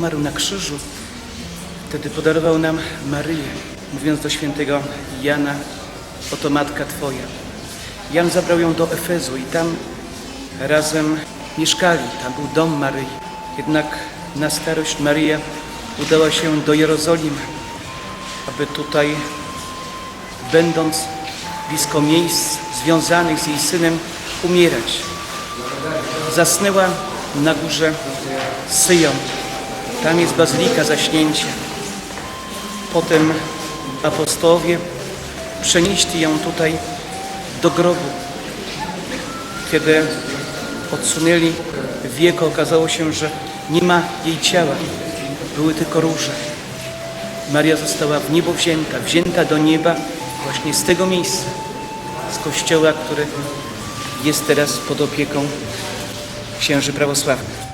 umarł na krzyżu, wtedy podarował nam Maryję, mówiąc do świętego Jana, oto matka Twoja. Jan zabrał ją do Efezu i tam razem mieszkali, tam był dom Maryi. Jednak na starość Maryja udała się do Jerozolimy, aby tutaj, będąc blisko miejsc związanych z jej synem, umierać. Zasnęła na górze Syjon. Tam jest bazylika zaśnięcia. Potem apostołowie przenieśli ją tutaj do grobu. Kiedy odsunęli wieko, okazało się, że nie ma jej ciała. Były tylko róże. Maria została w niebo wzięta, wzięta do nieba właśnie z tego miejsca, z kościoła, który jest teraz pod opieką księży prawosławnych.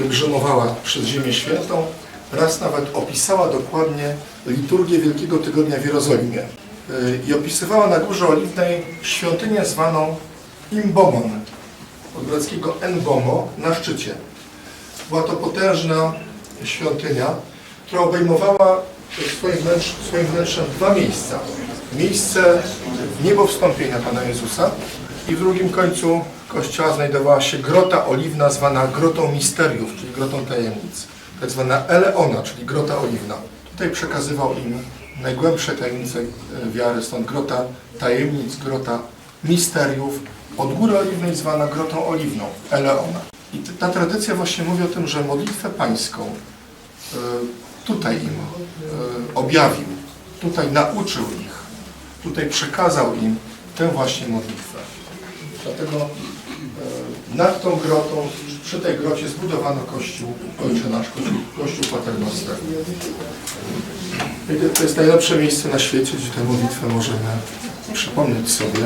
Pielgrzymowała przez Ziemię Świętą, raz nawet opisała dokładnie liturgię Wielkiego Tygodnia w Jerozolimie. Yy, I opisywała na Górze Oliwnej świątynię zwaną Imbomon, od greckiego Enbomo, na szczycie. Była to potężna świątynia, która obejmowała swoim, swoim wnętrzem dwa miejsca. Miejsce niebowstąpienia Pana Jezusa i w drugim końcu kościoła znajdowała się grota oliwna zwana grotą misteriów, czyli grotą tajemnic. Tak zwana Eleona, czyli grota oliwna. Tutaj przekazywał im najgłębsze tajemnice e, wiary, stąd grota tajemnic, grota misteriów, od góry oliwnej zwana grotą oliwną, Eleona. I ta tradycja właśnie mówi o tym, że modlitwę pańską e, tutaj im e, objawił, tutaj nauczył ich, tutaj przekazał im tę właśnie modlitwę. Dlatego e, nad tą grotą, przy tej grocie zbudowano kościół Ojcze Nasz, kościół, kościół Paternoster. To jest najlepsze miejsce na świecie, gdzie tę modlitwę możemy przypomnieć sobie.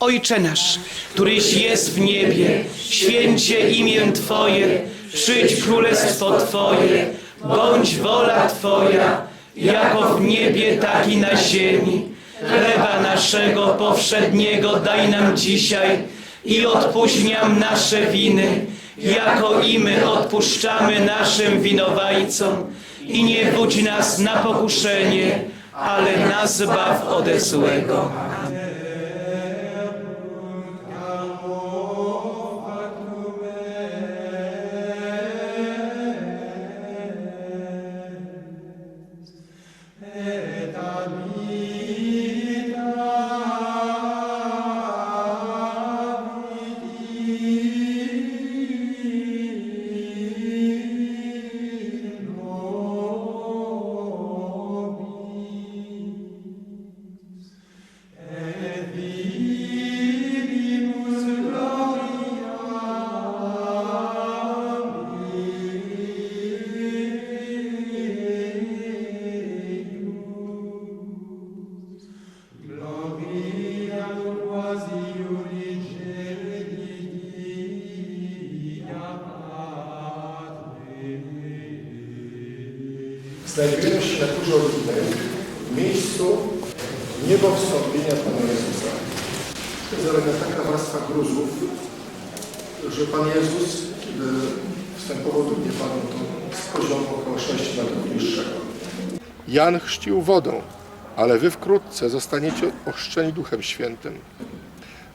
Ojcze nasz, któryś jest w niebie, święcie imię Twoje, przyjdź królestwo Twoje, bądź wola Twoja, jako w niebie, tak i na ziemi. Chleba naszego powszedniego daj nam dzisiaj i odpuść nasze winy, jako i my odpuszczamy naszym winowajcom. I nie budź nas na pokuszenie, ale nas zbaw ode złego. Jan chrzcił wodą, ale wy wkrótce zostaniecie ochrzczeni Duchem Świętym.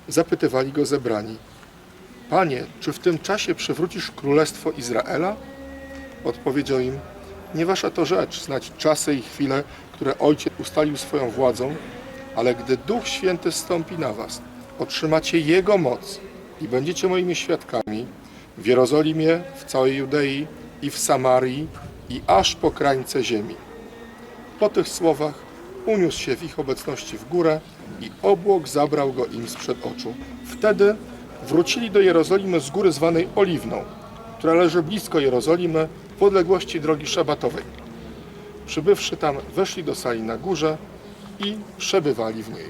Zapytywali go zebrani. Panie, czy w tym czasie przywrócisz królestwo Izraela? Odpowiedział im, nie wasza to rzecz znać czasy i chwile, które Ojciec ustalił swoją władzą, ale gdy Duch Święty stąpi na was, otrzymacie Jego moc i będziecie moimi świadkami w Jerozolimie, w całej Judei i w Samarii i aż po krańce ziemi. Po tych słowach uniósł się w ich obecności w górę i obłok zabrał go im sprzed oczu. Wtedy wrócili do Jerozolimy z góry zwanej Oliwną, która leży blisko Jerozolimy w odległości drogi szabatowej. Przybywszy tam, weszli do sali na górze i przebywali w niej.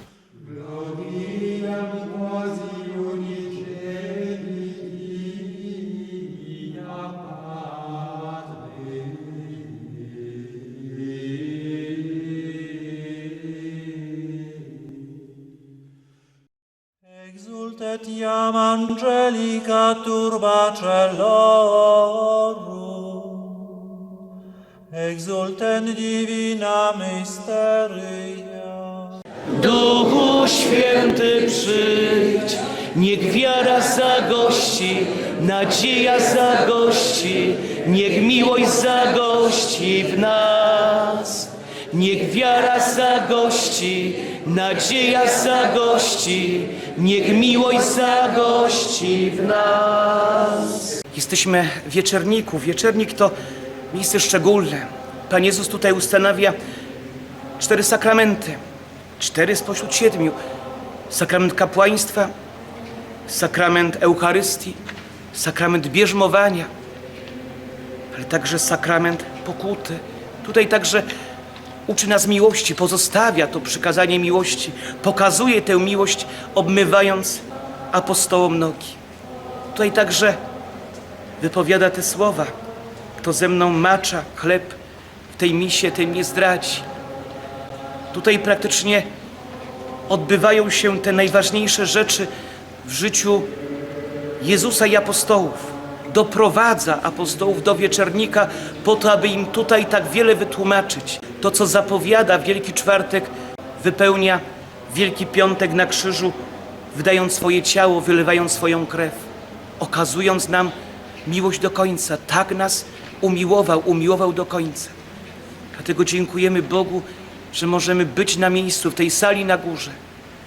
Exultet iam angelica turba celorum, exultent divina mysteria. Duchu Święty przyjdź, niech wiara zagości, nadzieja zagości, niech miłość zagości w nas. Niech wiara zagości, nadzieja zagości, niech miłość zagości w nas. Jesteśmy w wieczerniku. Wieczernik to miejsce szczególne. Pan Jezus tutaj ustanawia cztery sakramenty. Cztery spośród siedmiu. Sakrament kapłaństwa, sakrament Eucharystii, sakrament bierzmowania, ale także sakrament pokuty. Tutaj także uczy nas miłości, pozostawia to przykazanie miłości, pokazuje tę miłość, obmywając apostołom nogi. Tutaj także wypowiada te słowa. Kto ze mną macza chleb w tej misie, ten nie zdradzi. Tutaj praktycznie odbywają się te najważniejsze rzeczy w życiu Jezusa i apostołów. Doprowadza apostołów do wieczernika po to, aby im tutaj tak wiele wytłumaczyć. To, co zapowiada Wielki Czwartek, wypełnia Wielki Piątek na krzyżu, wydając swoje ciało, wylewając swoją krew, okazując nam miłość do końca. Tak nas umiłował, umiłował do końca. Dlatego dziękujemy Bogu, że możemy być na miejscu, w tej sali na górze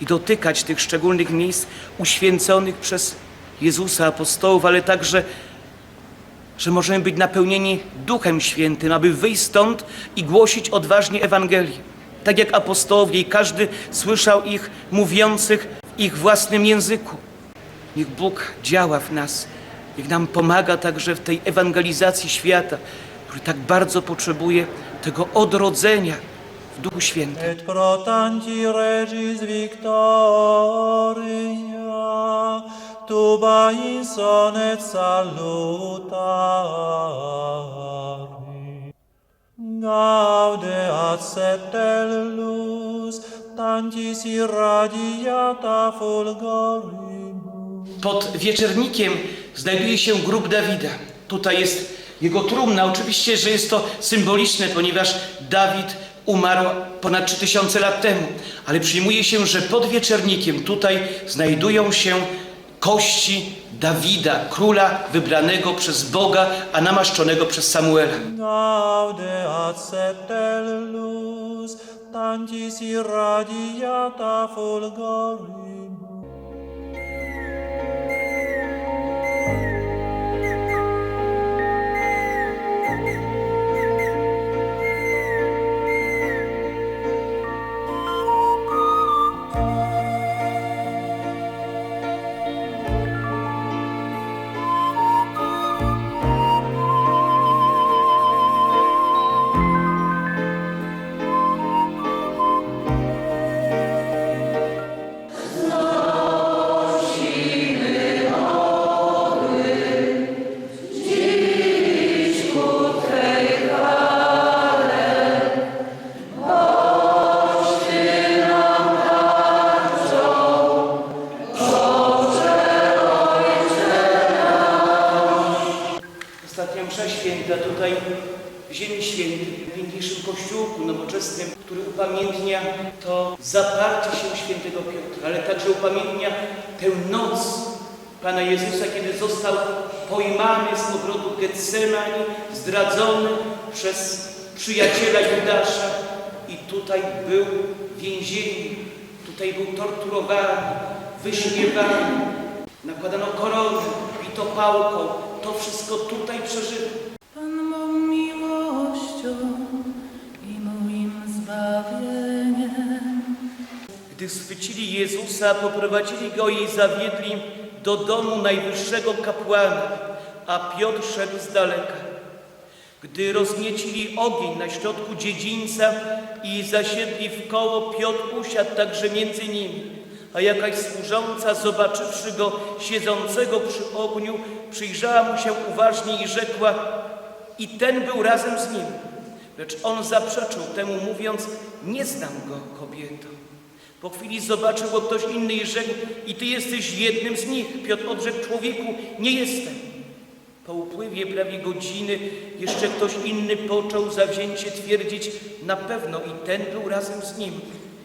i dotykać tych szczególnych miejsc uświęconych przez Jezusa, apostołów, ale także, że możemy być napełnieni Duchem Świętym, aby wyjść stąd i głosić odważnie Ewangelię. Tak jak apostołowie i każdy słyszał ich mówiących w ich własnym języku. Niech Bóg działa w nas, niech nam pomaga także w tej ewangelizacji świata, który tak bardzo potrzebuje tego odrodzenia w Duchu Świętym. Et regis victoria, tuba insonet salutari. Gaudeat setellus, tantis irradiata fulgorimus. Pod wieczernikiem znajduje się grób Dawida. Tutaj jest jego trumna. Oczywiście, że jest to symboliczne, ponieważ Dawid umarł ponad 3000 lat temu. Ale przyjmuje się, że pod wieczernikiem tutaj znajdują się kości Dawida, króla wybranego przez Boga, a namaszczonego przez Samuela. Tantis irradiata fulgorimus. Ziemi Świętej, najpiękniejszym kościółku nowoczesnym, który upamiętnia to zaparcie się świętego Piotra, ale także upamiętnia tę noc Pana Jezusa, kiedy został pojmany z ogrodu Getsemani, zdradzony przez przyjaciela Judasza i tutaj był więzienny, tutaj był torturowany, wyśmiewany, nakładano koronę, bito pałką, to wszystko tutaj przeżywał. Gdy schwycili Jezusa, poprowadzili go i zawiedli do domu najwyższego kapłana, a Piotr szedł z daleka. Gdy rozniecili ogień na środku dziedzińca i zasiedli w koło, Piotr usiadł także między nimi. A jakaś służąca, zobaczywszy go siedzącego przy ogniu, przyjrzała mu się uważnie i rzekła, i ten był razem z nim. Lecz on zaprzeczył temu, mówiąc, nie znam go, kobieto. Po chwili zobaczył go ktoś inny i rzekł, i ty jesteś jednym z nich. Piotr odrzekł człowieku, nie jestem. Po upływie prawie godziny jeszcze ktoś inny począł zawzięcie twierdzić, na pewno i ten był razem z nim.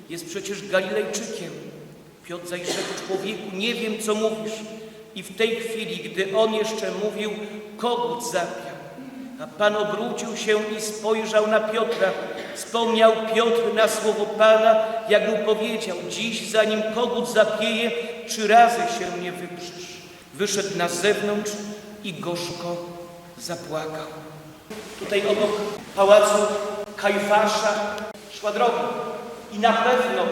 Jest przecież Galilejczykiem. Piotr zaś rzekł człowieku, nie wiem co mówisz. I w tej chwili, gdy on jeszcze mówił, kogut zapiał. A Pan obrócił się i spojrzał na Piotra. Wspomniał Piotr na słowo Pana, jak mu powiedział, dziś zanim kogut zapieje, trzy razy się nie wyprzesz. Wyszedł na zewnątrz i gorzko zapłakał. Tutaj obok pałacu Kajfasza szła droga. I na pewno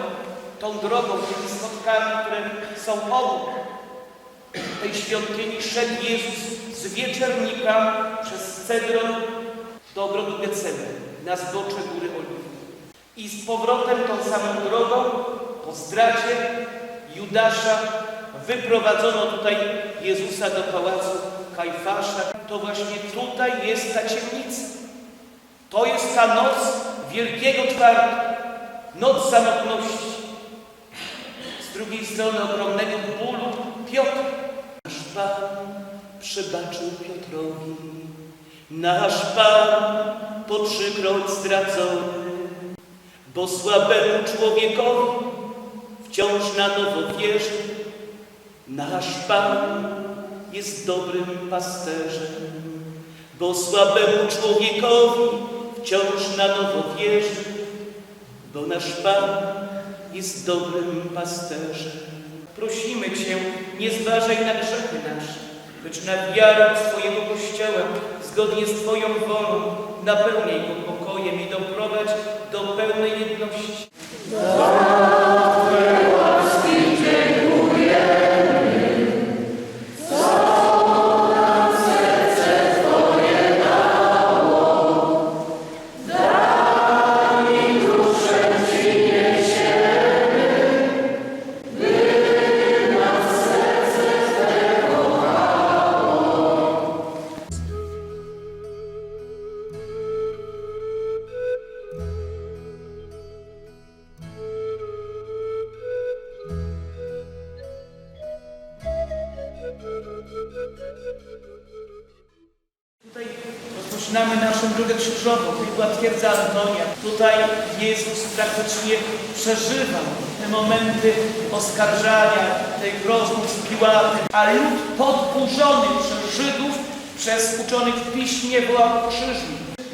tą drogą, tymi schodkami, które są obok tej świątyni, szedł Jezus z wieczernika przez Cedron do ogrodu Getsemani, na zbocze Góry Oliwnej. I z powrotem tą samą drogą, po zdradzie Judasza, wyprowadzono tutaj Jezusa do pałacu Kajfasza. To właśnie tutaj jest ta ciemnica. To jest ta noc Wielkiego Czwartku, noc samotności. Z drugiej strony ogromnego bólu Piotr. Nasz Pan przebaczył Piotrowi. Nasz Pan po trzykroć zdradzony, bo słabemu człowiekowi wciąż na nowo wierzy. Nasz Pan jest dobrym pasterzem, bo słabemu człowiekowi wciąż na nowo wierzy, bo nasz Pan jest dobrym pasterzem. Prosimy Cię, nie zważaj na grzechy nasze, lecz na wiarę swojego Kościoła, zgodnie z Twoją wolą, napełniaj go pokojem i doprowadź do pełnej jedności. Rozpoczynamy naszą drogę krzyżową. Była twierdza Antonia. Tutaj Jezus praktycznie przeżywał te momenty oskarżania, tych rozmów z Piłatem. Ale lud podburzony przez Żydów, przez uczonych w piśmie wołał krzyżu.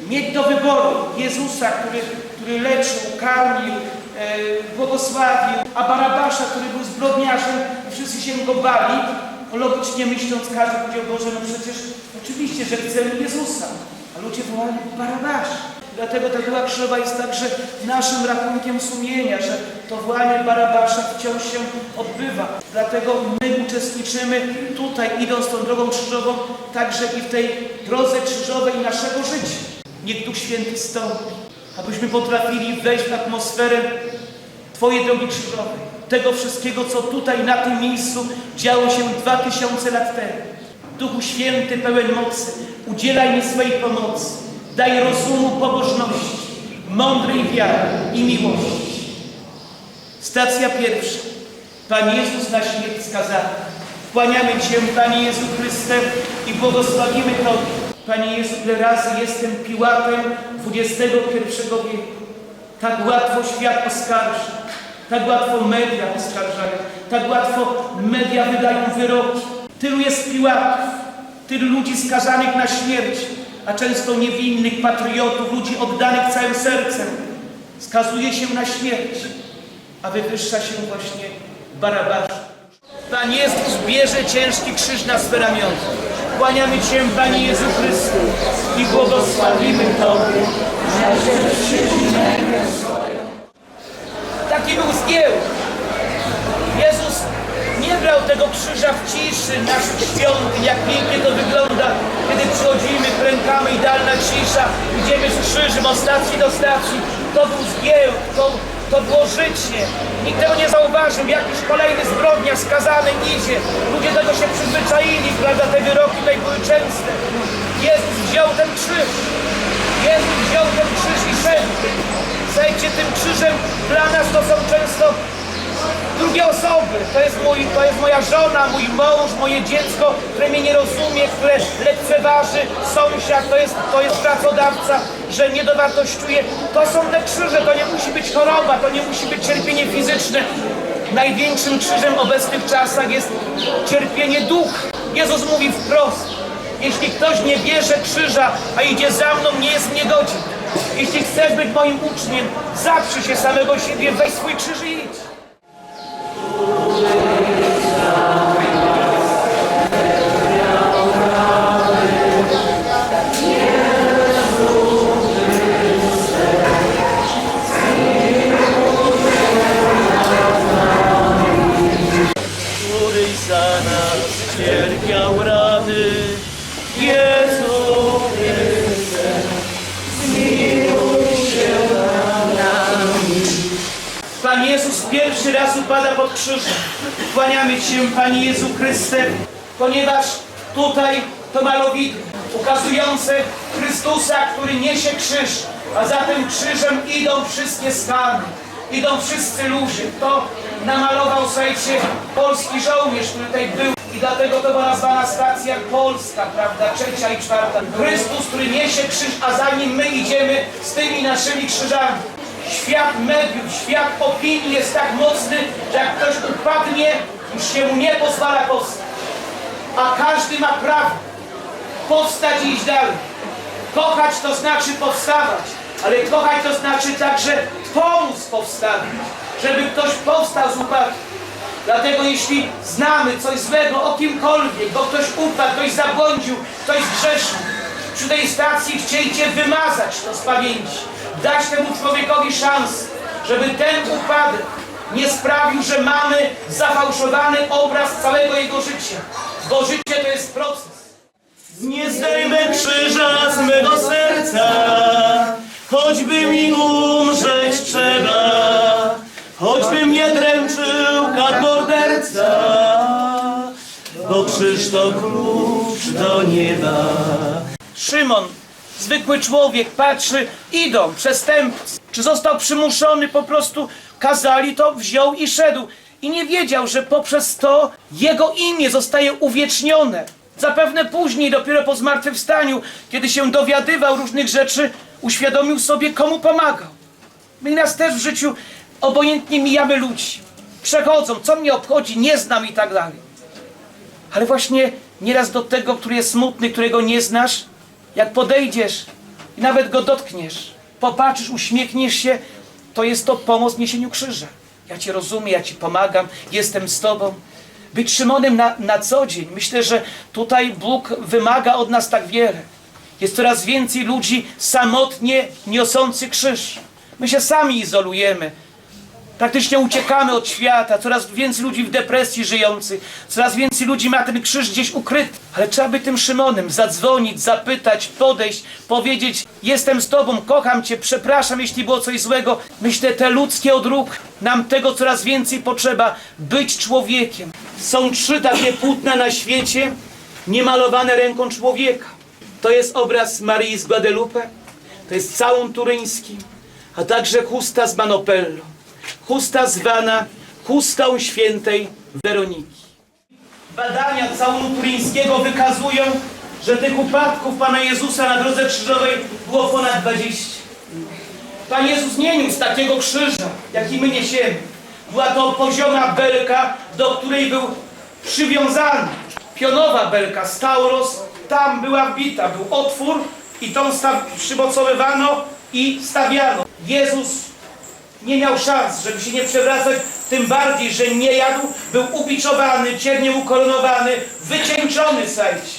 Mieć do wyboru Jezusa, który, który leczył, karmił, e, błogosławił, a Barabasza, który był zbrodniarzem i wszyscy się go bali, logicznie myśląc, każdy powiedział, Boże, no przecież oczywiście, że chcemy Jezusa, a ludzie wołali Barabasza. Dlatego ta była krzyżowa jest także naszym rachunkiem sumienia, że to wołanie Barabasza wciąż się odbywa. Dlatego my uczestniczymy tutaj, idąc tą drogą krzyżową, także i w tej drodze krzyżowej naszego życia. Niech Duch Święty stąpi, abyśmy potrafili wejść w atmosferę Twojej drogi krzyżowej. Tego wszystkiego, co tutaj na tym miejscu działo się dwa tysiące lat temu. Duchu Święty, pełen mocy, udzielaj mi swojej pomocy. Daj rozumu, pobożności, mądrej wiary i miłości. Stacja pierwsza. Pan Jezus na śmierć skazany. Kłaniamy Cię, Panie Jezu Chryste, i błogosławimy Tobie, Panie Jezu, ile razy jestem piłatem XXI wieku. Tak łatwo świat oskarży, tak łatwo media oskarżają, tak łatwo media wydają wyroki. Tylu jest piłatów, tylu ludzi skazanych na śmierć, a często niewinnych patriotów, ludzi oddanych całym sercem. Skazuje się na śmierć, a wywyższa się właśnie Barabasza. Pan Jezus bierze ciężki krzyż na swe ramiona. Kłaniamy Cię, Panie Jezu Chrystu, i błogosławimy Tobie. W ciszy naszych świątyń, jak pięknie to wygląda, kiedy przychodzimy, klękamy, idealna cisza, idziemy z krzyżem od stacji do stacji. To był zgiełk, to, to było życie. Nikt tego nie zauważył, jakiś kolejny zbrodnia skazany idzie. Ludzie tego się przyzwyczaili, prawda, te wyroki tutaj były częste. Jezus wziął ten krzyż. Jezus wziął ten krzyż i szedł. Słuchajcie, tym krzyżem dla nas to są często drugie osoby. To jest, mój, to jest moja żona, mój mąż, moje dziecko, które mnie nie rozumie, które lekceważy, sąsiad, to jest, to jest pracodawca, że nie dowartościuje. To są te krzyże, to nie musi być choroba, to nie musi być cierpienie fizyczne. Największym krzyżem w obecnych czasach jest cierpienie duch. Jezus mówi wprost, jeśli ktoś nie bierze krzyża, a idzie za mną, nie jest mnie godzin. Jeśli chcesz być moim uczniem, zaprzyj się samego siebie, weź swój krzyż i idź. Pod krzyżem. Kłaniamy Cię, Panie Jezu Chryste, ponieważ tutaj to malowidło ukazujące Chrystusa, który niesie krzyż, a za tym krzyżem idą wszystkie stany, idą wszyscy ludzie. To namalował, słuchajcie, polski żołnierz, który tutaj był i dlatego to była nazwana stacja Polska, prawda, trzecia i czwarta. Chrystus, który niesie krzyż, a za nim my idziemy z tymi naszymi krzyżami. Świat mediów, świat opinii jest tak mocny, że jak ktoś upadnie, już się mu nie pozwala powstać. A każdy ma prawo powstać i iść dalej. Kochać to znaczy powstawać, ale kochać to znaczy także pomóc powstawać, żeby ktoś powstał z upadku. Dlatego jeśli znamy coś złego o kimkolwiek, bo ktoś upadł, ktoś zabłądził, ktoś zgrzeszył, przy tej stacji chciejcie wymazać to z pamięci, dać temu człowiekowi szansę, żeby ten upadek nie sprawił, że mamy zafałszowany obraz całego jego życia. Bo życie to jest proces. Nie zdejmę krzyża z mego serca, choćby mi umrzeć trzeba, choćby mnie dręczył kat morderca, bo krzyż to klucz do nieba. Szymon, zwykły człowiek, patrzy, idą przestępcy. Czy został przymuszony, po prostu kazali to, wziął i szedł. I nie wiedział, że poprzez to jego imię zostaje uwiecznione. Zapewne później, dopiero po zmartwychwstaniu, kiedy się dowiadywał różnych rzeczy, uświadomił sobie, komu pomagał. My nas też w życiu obojętnie mijamy ludzi. Przechodzą, co mnie obchodzi, nie znam i tak dalej. Ale właśnie nieraz do tego, który jest smutny, którego nie znasz, jak podejdziesz i nawet go dotkniesz, popatrzysz, uśmiechniesz się, to jest to pomoc w niesieniu krzyża. Ja Cię rozumiem, ja Ci pomagam, jestem z Tobą. Być Szymonem na, na co dzień. Myślę, że tutaj Bóg wymaga od nas tak wiele. Jest coraz więcej ludzi samotnie niosących krzyż. My się sami izolujemy. Praktycznie uciekamy od świata, coraz więcej ludzi w depresji żyjących, coraz więcej ludzi ma ten krzyż gdzieś ukryty. Ale trzeba by tym Szymonem zadzwonić, zapytać, podejść, powiedzieć: Jestem z Tobą, kocham Cię, przepraszam, jeśli było coś złego. Myślę, te ludzkie odruch, nam tego coraz więcej potrzeba, być człowiekiem. Są trzy takie płótna na świecie, niemalowane ręką człowieka. To jest obraz Marii z Guadalupe, to jest całun turyński, a także chusta z Manopello chusta zwana chustą świętej Weroniki. Badania całunu turyńskiego wykazują, że tych upadków Pana Jezusa na drodze krzyżowej było ponad 20. Pan Jezus nie niósł takiego krzyża, jaki my niesiemy. Była to pozioma belka, do której był przywiązany. Pionowa belka, stauros, tam była wbita, był otwór i tą przymocowywano i stawiano. Jezus nie miał szans, żeby się nie przewracać, tym bardziej, że nie jadł, był ubiczowany, cierniem ukoronowany, wycieńczony sejść.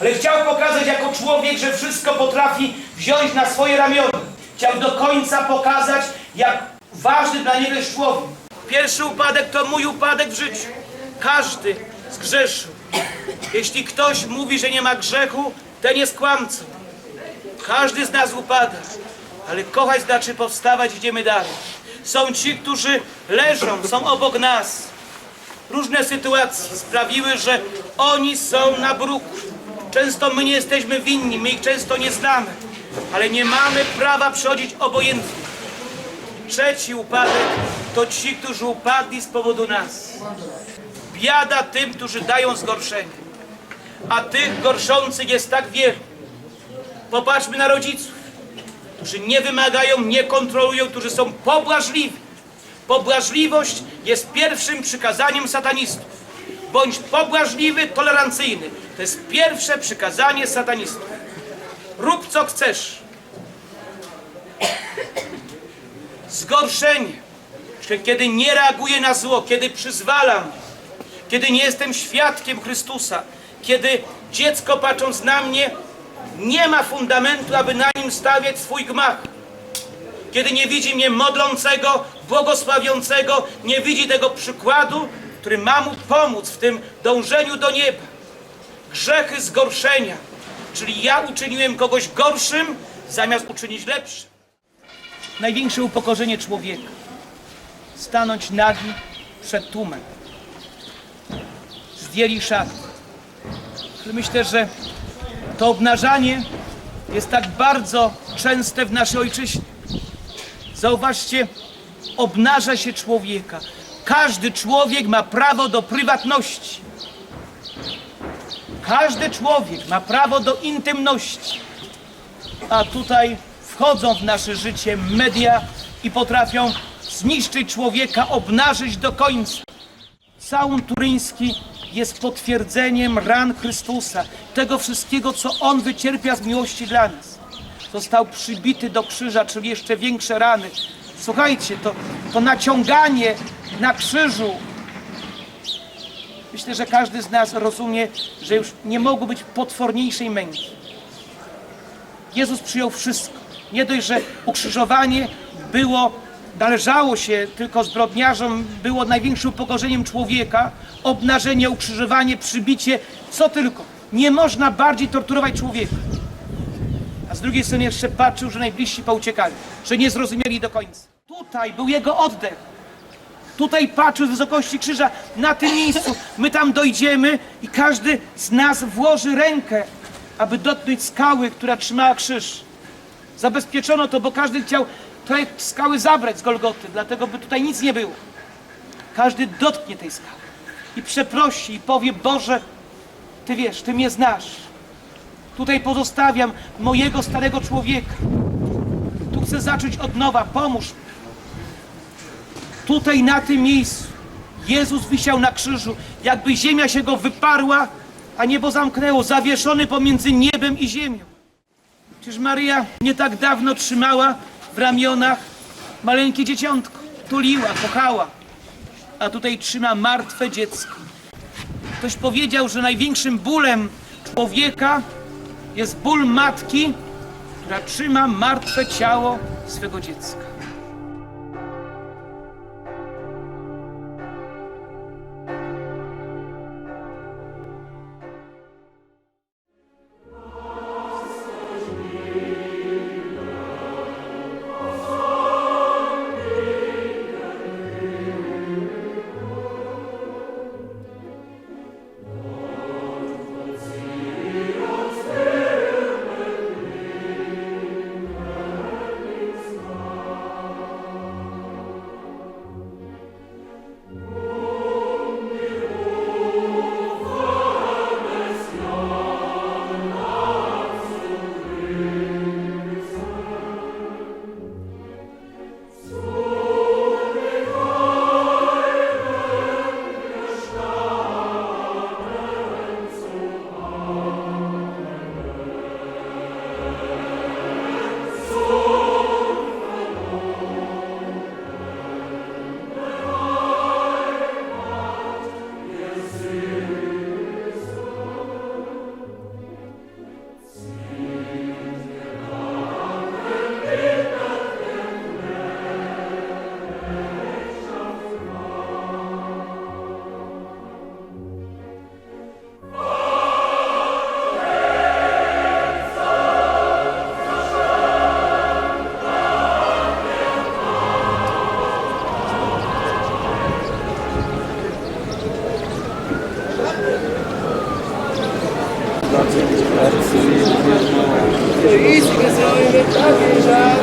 Ale chciał pokazać jako człowiek, że wszystko potrafi wziąć na swoje ramiona. Chciał do końca pokazać, jak ważny dla niego jest człowiek. Pierwszy upadek to mój upadek w życiu. Każdy zgrzeszył. Jeśli ktoś mówi, że nie ma grzechu, ten jest kłamcą. Każdy z nas upada, ale kochać znaczy powstawać, idziemy dalej. Są ci, którzy leżą, są obok nas. Różne sytuacje sprawiły, że oni są na bruku. Często my nie jesteśmy winni, my ich często nie znamy, ale nie mamy prawa przechodzić obojętnie. Trzeci upadek to ci, którzy upadli z powodu nas. Biada tym, którzy dają zgorszenie, a tych gorszących jest tak wielu. Popatrzmy na rodziców, którzy nie wymagają, nie kontrolują, którzy są pobłażliwi. Pobłażliwość jest pierwszym przykazaniem satanistów. Bądź pobłażliwy, tolerancyjny. To jest pierwsze przykazanie satanistów. Rób co chcesz. Zgorszenie, kiedy nie reaguję na zło, kiedy przyzwalam, kiedy nie jestem świadkiem Chrystusa, kiedy dziecko patrząc na mnie nie ma fundamentu, aby na nim stawiać swój gmach. Kiedy nie widzi mnie modlącego, błogosławiącego, nie widzi tego przykładu, który ma mu pomóc w tym dążeniu do nieba. Grzechy zgorszenia, czyli ja uczyniłem kogoś gorszym, zamiast uczynić lepszym. Największe upokorzenie człowieka. Stanąć nagi przed tłumem. Zdjęli szaty. Ale Myślę, że to obnażanie jest tak bardzo częste w naszej ojczyźnie. Zauważcie, obnaża się człowieka. Każdy człowiek ma prawo do prywatności. Każdy człowiek ma prawo do intymności. A tutaj wchodzą w nasze życie media i potrafią zniszczyć człowieka, obnażyć do końca. Całun turyński jest potwierdzeniem ran Chrystusa, tego wszystkiego, co On wycierpia z miłości dla nas. Został przybity do krzyża, czyli jeszcze większe rany. Słuchajcie, to, to naciąganie na krzyżu. Myślę, że każdy z nas rozumie, że już nie mogło być potworniejszej męki. Jezus przyjął wszystko. Nie dość, że ukrzyżowanie było, należało się tylko zbrodniarzom, było największym upokorzeniem człowieka, obnażenie, ukrzyżowanie, przybicie, co tylko. Nie można bardziej torturować człowieka. A z drugiej strony jeszcze patrzył, że najbliżsi pouciekali, że nie zrozumieli do końca. Tutaj był jego oddech. Tutaj patrzył z wysokości krzyża, na tym miejscu. My tam dojdziemy i każdy z nas włoży rękę, aby dotknąć skały, która trzymała krzyż. Zabezpieczono to, bo każdy chciał tej skały zabrać z Golgoty, dlatego by tutaj nic nie było. Każdy dotknie tej skały i przeprosi i powie, Boże, Ty wiesz, Ty mnie znasz. Tutaj pozostawiam mojego starego człowieka. Tu chcę zacząć od nowa, pomóż mi. Tutaj na tym miejscu Jezus wisiał na krzyżu, jakby ziemia się go wyparła, a niebo zamknęło, zawieszony pomiędzy niebem i ziemią. Przecież Maryja nie tak dawno trzymała w ramionach maleńkie dzieciątko. Tuliła, kochała. A tutaj trzyma martwe dziecko. Ktoś powiedział, że największym bólem człowieka jest ból matki, która trzyma martwe ciało swego dziecka. Україна!